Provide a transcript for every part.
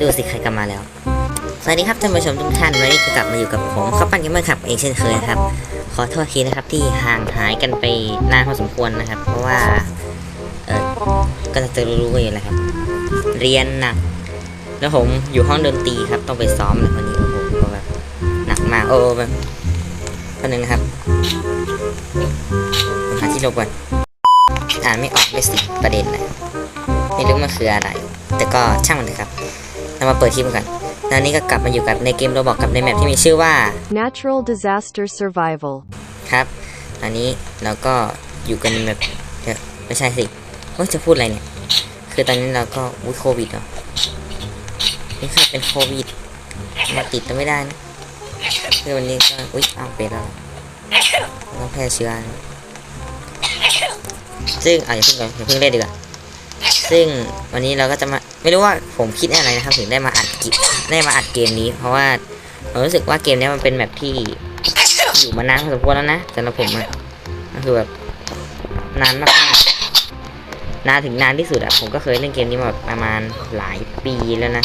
ดูสิใครกลับมาแล้ว สวัสดีครับท่านผู้ชมทุกท่านวันนี้ก็กลับมาอยู่กับผมข้าวปั้นเกมเมอร์ครับเองเช่นเคยนะครับ ขอโทษทีนะครับที่ห่างหายกันไปนานพอสมควรนะครับ เพราะว่าเออก็จะรู้กันอยู่แล้วครับ เรียนหนัก แล้วผมอยู่ห้องดนตรีครับ ต้องไปซ้อมเลยวันนี้โอ้โหก็แบบหนักมากโอ้แบบคนนึงครับหาที่หลบก่อนอ่านไม่ออกด้วยสิประเด็นนะไม่รู้มันคืออะไร แต่ก็ช่างมันเลยครับ เรามาเปิดคลิปกันตอนนี้ก็กลับมาอยู่กับในเกมโรบอกกับในแมปที่มีชื่อว่า Natural Disaster Survival. ครับ อันนี้เราก็อยู่กันแบบเดี๋ยวไม่ใช่สิว่าจะพูดอะไรเนี่ย คือตอนนี้เราก็อุ้ยโควิดเหรอนี่คือเป็นโควิด มาติดก็ไม่ได้นะคือวันนี้ก็อุ้ยเอาเป็นแล้วเราแพร่เชื้อนะซึ่งอะอย่าเพิ่งก่อนอย่าเพิ่งเล่นดีกว่าซึ่งวันนี้เราก็จะมา ไม่รู้ว่าผมคิดอะไรนะครับถึงได้มาอัดกิได้มาอัดเกมนี้ เพราะว่าผมรู้สึกว่าเกมนี้มันเป็นแบบที่อยู่มานานพอสมควรแล้วนะสำหรับผมอะก็คือแบบนานมากๆนานถึงนานที่สุดอะผมก็เคยเล่นเกมนี้มาแบบประมาณหลายปีแล้วนะ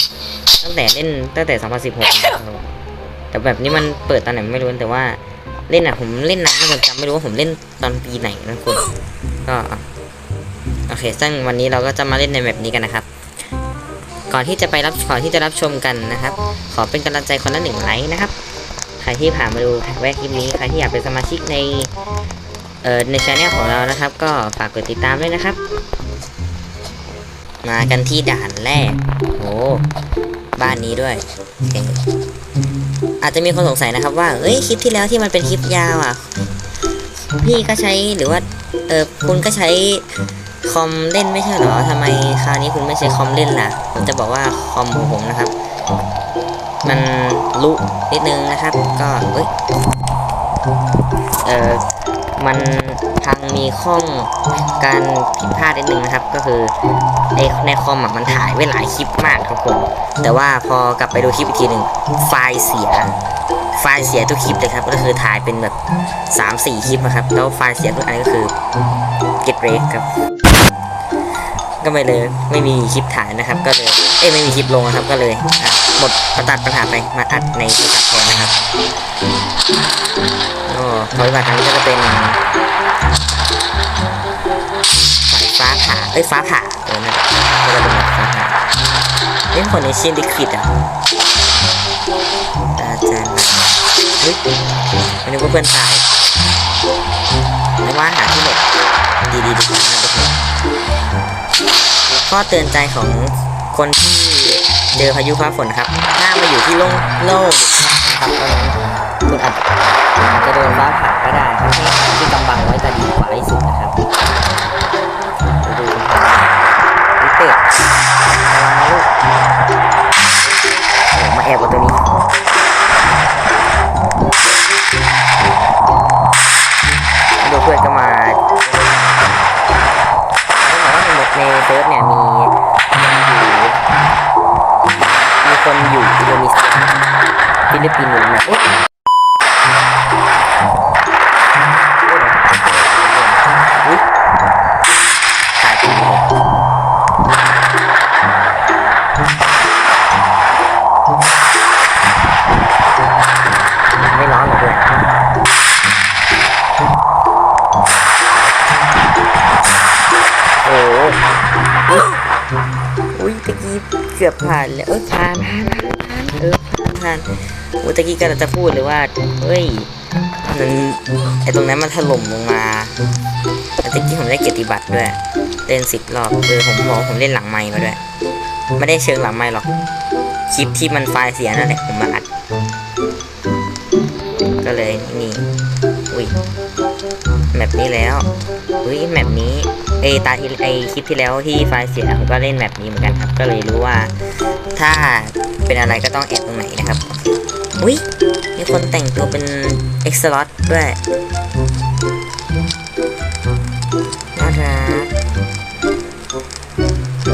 ตั้งแต่เล่นตั้งแต่ 2016 แต่แบบนี้มันเปิดตอนไหนไม่รู้แต่ว่าเล่นอะผมเล่นนานมากจนจำไม่รู้ว่าผมเล่นตอนปีไหนนะคุณก็โอเคซึ่งวันนี้เราก็จะมาเล่นในแบบนี้กันนะครับ ก่อนที่จะไปรับก่อนที่จะรับชมกันนะครับ ขอเป็นกำลังใจคนละหนึ่งไลค์นะครับ ใครที่ผ่านมาดูแวะคลิปนี้ ใครที่อยากเป็นสมาชิกในเอ่อในช anel ของเรานะครับ ก็ฝากกดติดตามด้วยนะครับ มากันที่ด่านแรกโอ้บ้านนี้ด้วยอเคอาจจะมีคนสงสัยนะครับ ว่าเอ้ยคลิปที่แล้วที่มันเป็นคลิปยาวอะพี่ก็ใช้หรือว่าเออคุณก็ใช้ คอมเล่นไม่ใช่เหรอทำไมคราวนี้คุณไม่ใช้คอมเล่นล่ะ ผมจะบอกว่าคอมของผมนะครับ มันลุนิดนึงนะครับ ก็เอ้ยเออมันทางมีข้องการผิดพลาดนิดนึงนะครับ ก็คือในในคอมมันถ่ายไว้หลายคลิปมากครับผมแต่ว่าพอกลับไปดูคลิปอีกทีหนึ่งไฟล์เสีย ไฟล์เสียทุกคลิปเลยครับ ก็คือถ่ายเป็นแบบ 3-4 คลิปนะครับ แล้วไฟล์เสียทุกอันก็คือ get r e a d ครับ ก็ไม่เลยไม่มีคลิปถ่ายนะครับ ก็เลยเอ้ไม่มีคลิปลงนะครับ ก็เลยหมดประตัดปัญหาไปมาอัดในโทรศัพท์แทนนะครับโอ้ปฏิบัติครั้งนี้ก็จะเป็นสายฟ้าผ่าเอ้ยฟ้าผ่าเออนั่นแหละก็จะเป็นแบบฟ้าผ่าเอ้ยคนในเชียนดิคิดอะอาจารย์เฮ้ยไม่นึกว่าเพื่อนตายไม่ว่าหาที่หลบดีๆดีกว่านะทุกคน ข้อเตือนใจของคนที่เจอพายุฟ้าฝนครับถ้ามาอยู่ที่โล่งโล่งนะครับเพราะนั้นคุณอาจอาจจะโดนฟ้าผ่า เกือบผ่านแล้วเออผ่านผ่านผ่านเออผ่านผ่านโอ้ตะกี้กำลังจะพูดเลยว่าเฮ้ยมันไอตรงนั้นมันถล่มลงมาแล้วตะกี้ผมได้เกียรติบัตรด้วยเล่นสิบรอบเออผมบอกผมเล่นหลังไมค์มาด้วยไม่ได้เชิงหลังไมค์หรอกคลิปที่มันไฟล์เสียนั่นแหละผมมาอัดก็เลยนี่อุ้ยแมปนี้แล้วอุ้ยแมปนี้ เอตาที่ไอคลิปที่แล้วที่ไฟล์เสียผมก็เล่นแมปนี้เหมือนกันครับ ก็เลยรู้ว่า ถ้าเป็นอะไรก็ต้องแอบตรงไหนนะครับอุ้ยมีคนแต่งตัวเป็นเอ็กซ์ลอตด้วยน่ารัก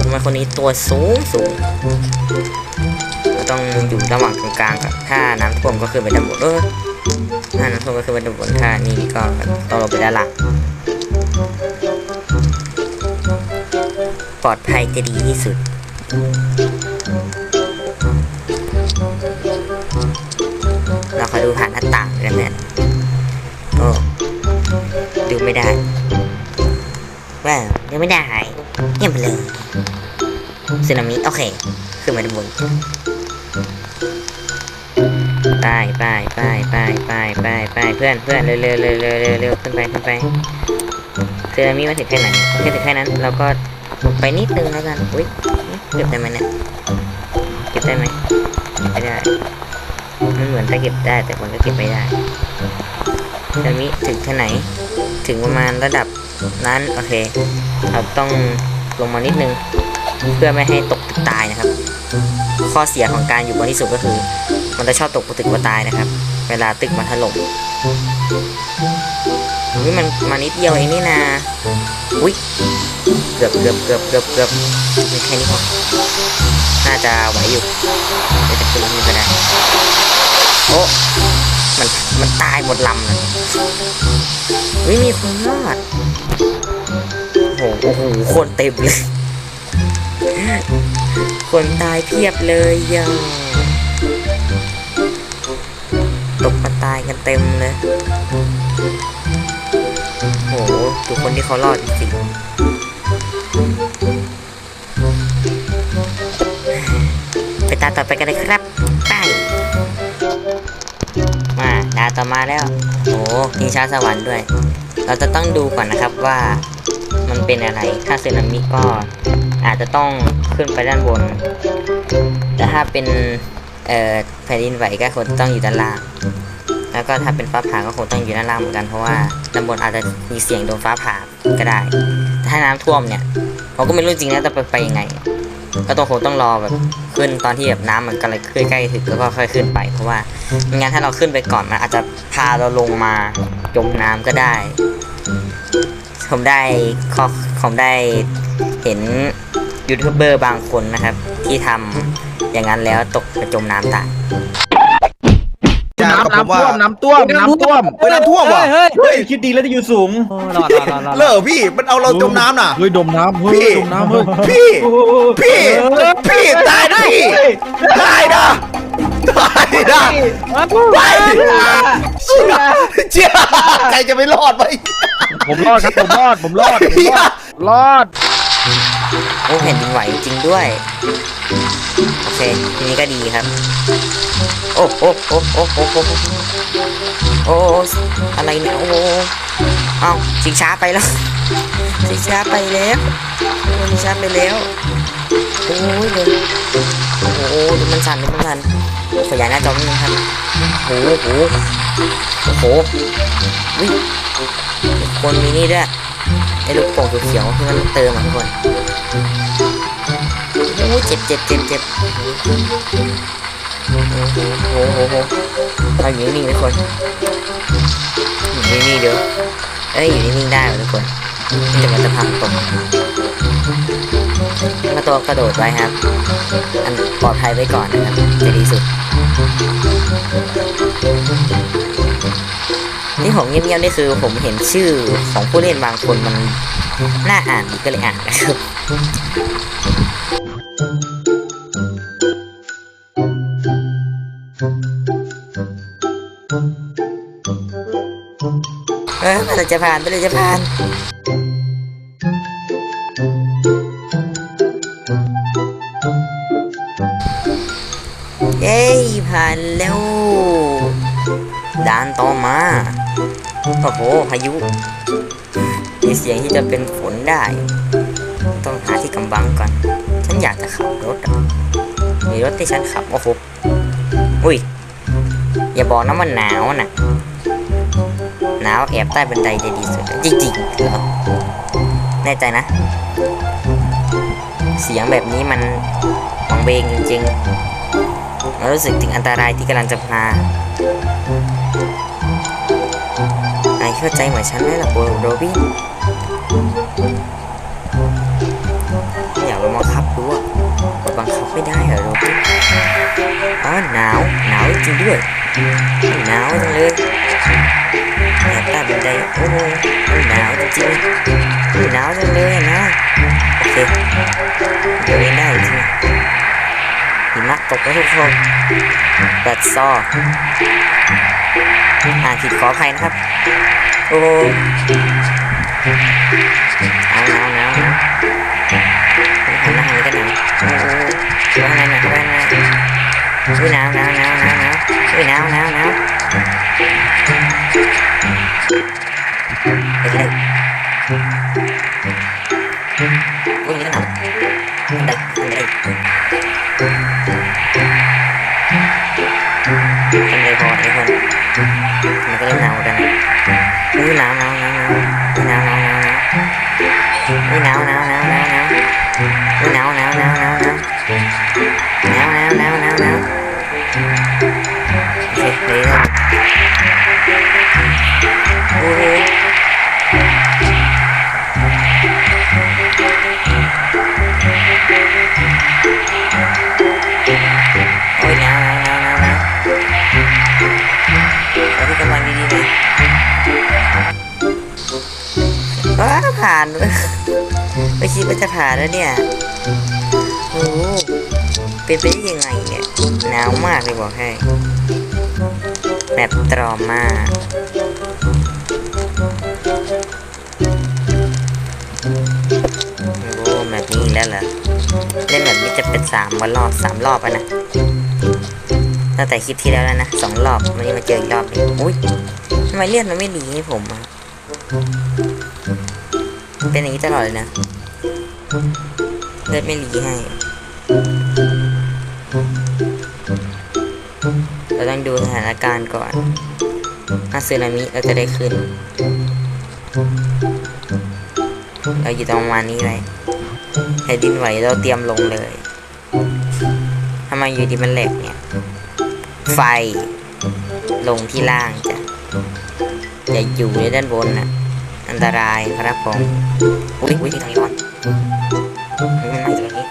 ทำไมคนนี้ตัวสูงสูงก็ต้องอยู่ระหว่างกลางๆกับถ้าน้ำท่วมก็คือไปด้านบนเออถ้าน้ำท่วมก็คือไปด้านบนถ้านี่ก็ต้องลงไปด้านหลัง ปลอดภัยจะดีที่สุด เราขอดูผ่านหน้าต่างกันนะโอ้ดูไม่ได้ว้าวยังไม่ได้เงียบเลยสึนามิโอเคขึ้นมาด้านบนไปไปไปไปไปไปไปเพื่อนเพื่อนเร็วเร็วเร็วเร็วเร็วขึ้นไปขึ้นไปสึนามิมาถึงแค่ไหนแค่ถึงแค่นั้นเราก็ ไปนิดนึงแล้วกันอุ้ยเก็บได้ไหมเนี่ยเก็บได้ไหมไม่ได้มันเหมือนจะเก็บได้แต่มันก็เก็บไม่ได้สึนามิถึงแค่ไหน ถึงประมาณระดับนั้นโอเคเราต้องลงมานิดนึง เพื่อไม่ให้ตกตึกตายนะครับ ข้อเสียของการอยู่บนที่สูงก็คือ มันจะชอบตกตึกมาตายนะครับ เวลาตึกมันถล่มนี่มันมานิดเดียวเองนี่นาอุ้ย กือบเกือบเกือบเกือบเกือบไม่แค่นี้พอน่าจะไหวอยู่เดี๋ยวจะขึ้นนี่ก็ได้โอ้มันมันตายหมดลำเลยวิมีคนรอดโอ้โหโอ้โหคนเต็มเลยคนตายเพียบเลยยังตกมาตายกันเต็มเลยโหทุกคนที่เขารอดจริง ตาต่อไปกันเลยครับไปมาดาต่อมาแล้วโอ้ยิงช้าสวรรค์ด้วย เราจะต้องดูก่อนนะครับว่ามันเป็นอะไร ถ้าสึนามิก็อาจจะต้องขึ้นไปด้านบน แต่ถ้าเป็นเอ่อแผ่นดินไหวก็คงต้องอยู่ด้านล่าง แล้วก็ถ้าเป็นฟ้าผ่าก็คงต้องอยู่ด้านล่างเหมือนกันเพราะว่าด้านบนอาจจะมีเสียงโดนฟ้าผ่าก็ได้ แต่ถ้าน้ำท่วมเนี่ยผมก็ไม่รู้จริงนะจะไปไปยังไง ก็ต้องคงต้องรอแบบขึ้นตอนที่แบบน้ำมันกำลังใกล้ๆถึงแล้วก็ค่อยขึ้นไป เพราะว่าไม่งั้นถ้าเราขึ้นไปก่อนมันอาจจะพาเราลงมาจมน้ำก็ได้ ผมได้ข้อผมได้เห็นยูทูบเบอร์บางคนนะครับ ที่ทำอย่างนั้นแล้วตกไปจมน้ำตาย จ้ากับผมน้ำว่าท่วมน้ำท่วมน้ำท่วมเฮ้ยน้ำท่วมว่ะ เฮ้ยเฮ้ยคิดดีแล้วจะอยู่สูง รอดรอดรอดเลิกพี่ มันเอาเราจมน้ำน่ะ เฮ้ยดมน้ำเฮ้ยพี่ ดมน้ำเฮ้ยพี่ พี่ พี่ตายนะพี่ตายนะตายนะไปเชี่ยเชี่ยใครจะไม่รอดไปผมรอดครับผมรอดผมรอดผมรอดรอด โอ้แผ่นดินไหวจริงด้วย โอเคทีนี้ก็ดีครับ โอ้โอ้โอ้โอ้โอ้โอ้โอ้อะไรเนี่ยโอ้เอ้าชิงช้าไปแล้วชิงช้าไปแล้วชิงช้าไปแล้วโอ้ยเดี๋ยวโอ้โหดูมันสั่นดูมันสั่นขยายหน้าจอนิดนึงครับโอ้โหโอ้โหโอ้โหวิคนมีนี่ด้วย ไอ้ลูกโป่งเขียวๆที่มันเติมอะทุกคนโอ้เจ็บเจ็บเจ็บเจ็บโอ้โหโอ้โหโอ้โหเอาอยู่นิ่งๆทุกคนอยู่นิ่งๆเดี๋ยวเอ้ยอยู่นิ่งๆได้ทุกคนจะมันจะพังตกกระโดดกระโดดไว้ครับ อันปลอดภัยไว้ก่อนนะครับจะดีสุด ที่ผมเงียบๆนี่คือผมเห็นชื่อของผู้เล่นบางคนมันน่าอ่านดีก็เลยอ่านนะครับเออเราจะผ่านเราจะผ่านเย้ผ่านแล้วด่านต่อมา โอ้โหพายุ มีเสียงที่จะเป็นฝนได้ ต้องหาที่กำบังก่อน ฉันอยากจะขับรถมีรถที่ฉันขับ โอ้โห อุ้ย อย่าบอกนะมันหนาวน่ะ หนาวแอบใต้บันไดจะดีสุด จริงๆเหรอแน่ใจนะ เสียงแบบนี้มันวังเวงจริงๆเรารู้สึกถึงอันตรายที่กำลังจะมา ไอเข้าใจเหมือนฉันไหมล่ะโบโรบินอยากลองมาขับดูอะมับังคับไม่ได้เหรอโรบินอ๋อหนาวหนาวจริงด้วยหนาวจังเลยแอบใต้บันไดโอ้โหหนาวจริงหนาวจังเลยนะโอเคเดี๋ยวได้จริงหิมะตกแล้วทุกคนแบดซอ อ่านผิดขออภัยนะครับ โอ้โหหนาวหนาวหนาวหนาวหันหน้าหันกันหน่อยโอ้โหเข้าไงนะว่าไงอุ้ยหนาวหนาวหนาวหนาวหนาวอุ้ยหนาวหนาวหนาวเฮ้ยานไม่คิดว่าจะผ่านแล้วเนี่ยโอ้เป็นไปได้ยังไงเนี่ยหนาวมากเลยบอกให้แบบตรอมมากโอ้แบบนี้แล้วเหรอเล่นแบบนี้จะเป็นสามวันรอบสามรอบแล้วนะตั้งแต่คลิปที่แล้วแล้วนะสองรอบวันนี้มาเจออีกรอบหนึงอุ้ยทำไมเลือดมันไม่ดีให้ผมอะ เป็นอย่างนี้ตลอดเลยนะเลือดไม่รีให้เราต้องดูสถานการณ์ก่อนถ้าสึนามิเราจะได้ขึ้น เราอยู่ตรงประมานี้เลยแผ่นดินไหวเราเตรียมลงเลยทำไมอยู่ดีมันแหลกเนี่ย ไฟลงที่ล่างจ้ะอย่าอยู่ในด้านบนนะ อันตรายครับผมอุ้ยอุ้ยที่ทางนี้ก่อนมันไม่ตรงนี้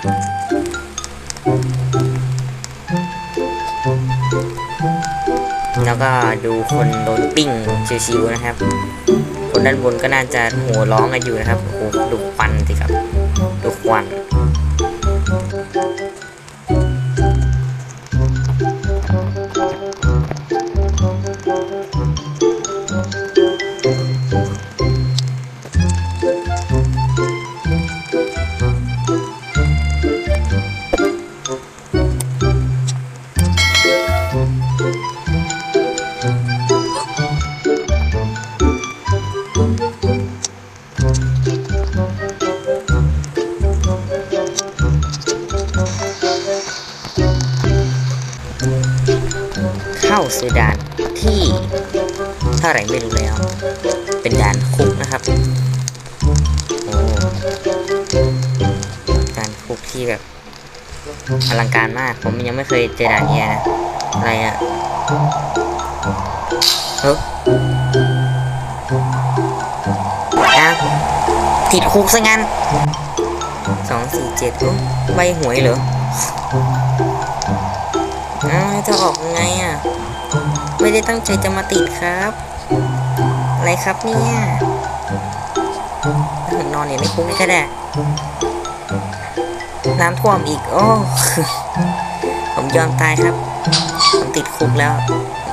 แล้วก็ดูคนโดนปิ้งชิวๆนะครับ คนด้านบนก็น่าจะหัวร้องกันอยู่นะครับโอ้โหดูควันสิครับดูควัน ที่แบบอลังการมาก ผมยังไม่เคยเจอด่านเนี้ยนะ อะไรอะเฮ้ยอ้าวติดคุกซะงั้นสองสี่เจ็ดใบหวยเหรออ้าวจะออกยังไงอะ ไม่ได้ตั้งใจจะมาติดครับ อะไรครับเนี่ย นอนอยู่ในคุกนี่ก็ได้ น้ำท่วมอีก โอ้ ผมยอมตายครับ ผมติดคุกแล้ว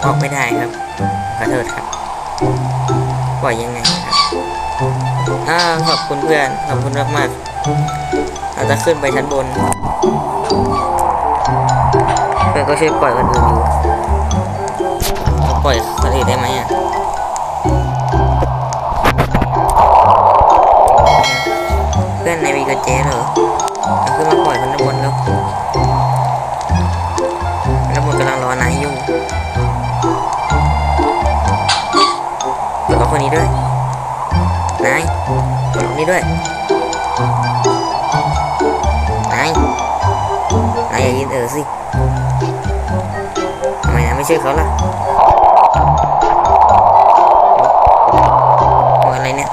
ออกไม่ได้ครับ ขอโทษครับปล่อยยังไงครับอ่าขอบคุณเพื่อน ขอบคุณมากมากๆเราจะขึ้นไปชั้นบน เพื่อนก็ช่วยปล่อยคนอื่นอยู่ปล่อยคนอื่นได้ไหมอะเพื่อนในวีกบเจเหรอ ขึ้นมาปล่อยคนด้านบนแล้วด้านบนกำลังรอนายอยู่ปลดล็อกคนนี้ด้วยนายปลดล็อกนี้ด้วยนายนายอย่ายืนเออสิทำไมนะไม่ช่วยเขาล่ะโอ้ยอะไรเนี่ย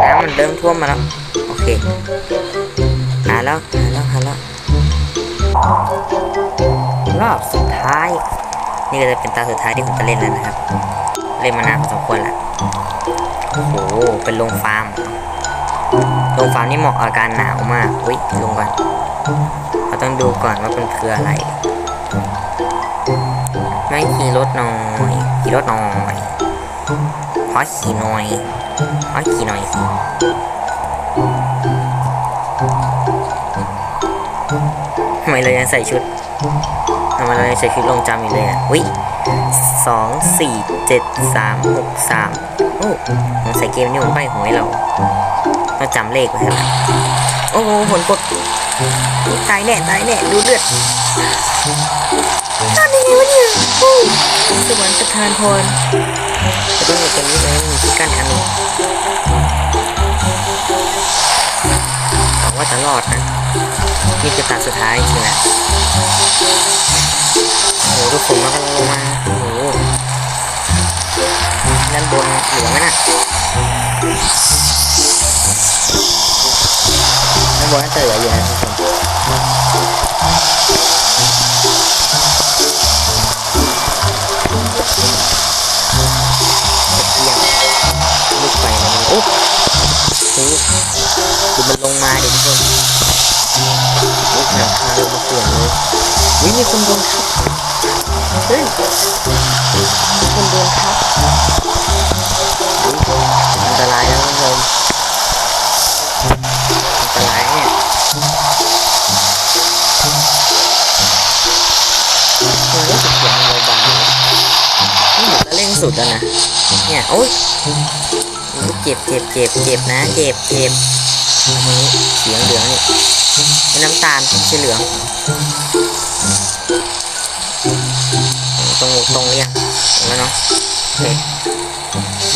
น้ำมันเริ่มท่วมมาแล้ว เคหาแล้วหาแล้วหาแล้วรอบสุดท้าย นี่ก็จะเป็นตาสุดท้ายที่ผมจะเล่นแล้วนะครับ เล่นมานานพอสมควรล้วโอ้โหเป็นโรงฟาร์มโรงฟาร์มนี่เหมาะอาการหนาวมากอุ้ยลงก่อนเราต้องดูก่อนว่ามันคืออะไรแม่ขี่รถหน่อยขี่รถหน่อยขอขี่หน่อยขอขี่หน่อย สิทำไมเรายังใส่ชุดทำไมเรายังใส่ชุดลงจำอยู่เลยอะวิสองสี่เจ็ดสามหกสามโอ้ผมใส่เกมนี่ผมไปหวยเราเราจำเลขไว้ครับโอ้โหผลกดตายแน่ตายแน่ดูเลือดทำยังไงวะเนี่ยโอ้ยสวรรค์ประทานพรแต่ต้องอยู่ตรงนี้เลยมีที่กั้นอันหนึงหวังว่าจะรอดนะ นี่คือตาสุดท้ายจริงแหละโอ้โหทุกคนมันกำลังลงมาโอ้โหด้านบนเหลือไหมน่ะด้านบนน่าจะเหลืออยู่นะทุกคนโอ้โหดูมันลงมาเดิทุกคน วิมีคนโดนทับเฮ้ยมีคนโดนทับอันตรายแล้วทุกคนอันตรายเนี่ยเฮ้ยรู้สึกเสียงเบาๆนี่เหมือนจะเร่งสุดแล้วนะเนี่ยโอ๊ยเจ็บเจ็บเจ็บเจ็บนะเจ็บเจ็บอันนี้เสียงเหลืองนี่เป็นน้ำตาลไม่ใช่เหลือง ตรงตรงเรียงตรงแล้วเนาะโอเค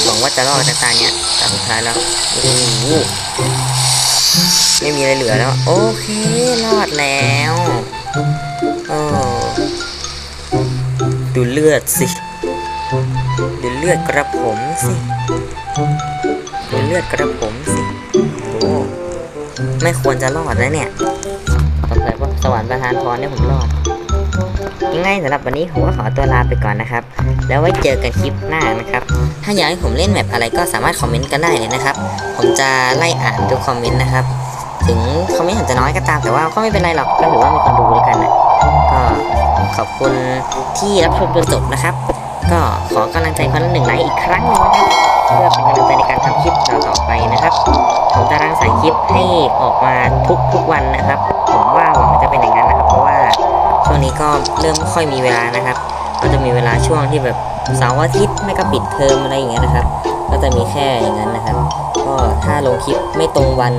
หวังว่าจะรอดจากตาเนี้ยตาสุดท้ายแล้วโอ้โหไม่มีอะไรเหลือแล้ว โอเครอดแล้วโอ้ดูเลือดสิดูเลือดกระผมสิดูเลือดกระผมสิโอ้ไม่ควรจะรอดนะเนี่ยสงสัยว่าสวรรค์ประทานพรให้ผมรอด ยังไงสำหรับวันนี้ผมก็ขอตัวลาไปก่อนนะครับ แล้วไว้เจอกันคลิปหน้านะครับ ถ้าอยากให้ผมเล่นแบบอะไรก็สามารถคอมเมนต์กันได้เลยนะครับ ผมจะไล่อ่านทุกคอมเมนต์นะครับ ถึงคอมเมนต์อาจจะน้อยก็ตามแต่ว่าก็ไม่เป็นไรหรอกก็ถือว่ามีคนดูด้วยกันนะก็ขอบคุณที่รับชมจนจบนะครับ ก็ขอกำลังใจคนละหนึ่งไลค์อีกครั้งหนึงนะครับเพื่อเป็นกำลังใจในการทำคลิปต่อๆไปนะครับผมจะรังสรรค์คลิปให้ออกมาทุกๆวันนะครับ ผมว่า ช่วงนี้ก็เริ่มไม่ค่อยมีเวลานะครับ ก็จะมีเวลาช่วงที่แบบเสาร์อาทิตย์ไม่ก็ปิดเทอมอะไรอย่างเงี้ยนะครับ ก็จะมีแค่อย่างนั้นนะครับ ก็ถ้าลงคลิปไม่ตรงวัน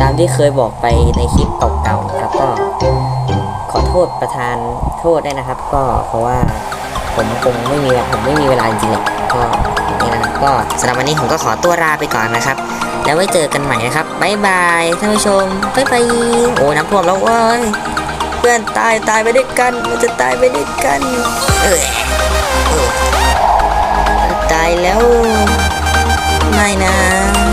ตามที่เคยบอกไปในคลิปเก่าๆครับก็ขอโทษประธานโทษได้นะครับ ก็เพราะว่าผมคงไม่มีผมไม่มีเวลาจริงๆหรอกก็นี่นะครับก็สำหรับวันนี้ผมก็ขอตัวลาไปก่อนนะครับ แล้วไว้เจอกันใหม่นะครับบ๊ายบายท่านผู้ชมบ๊ายบายโอ้ยน้ำท่วมแล้วเว้ย พื่อนตายตายไปด้วยกัน มันจะตายไปด้วยกันเออเออตายแล้ว ไม่นะ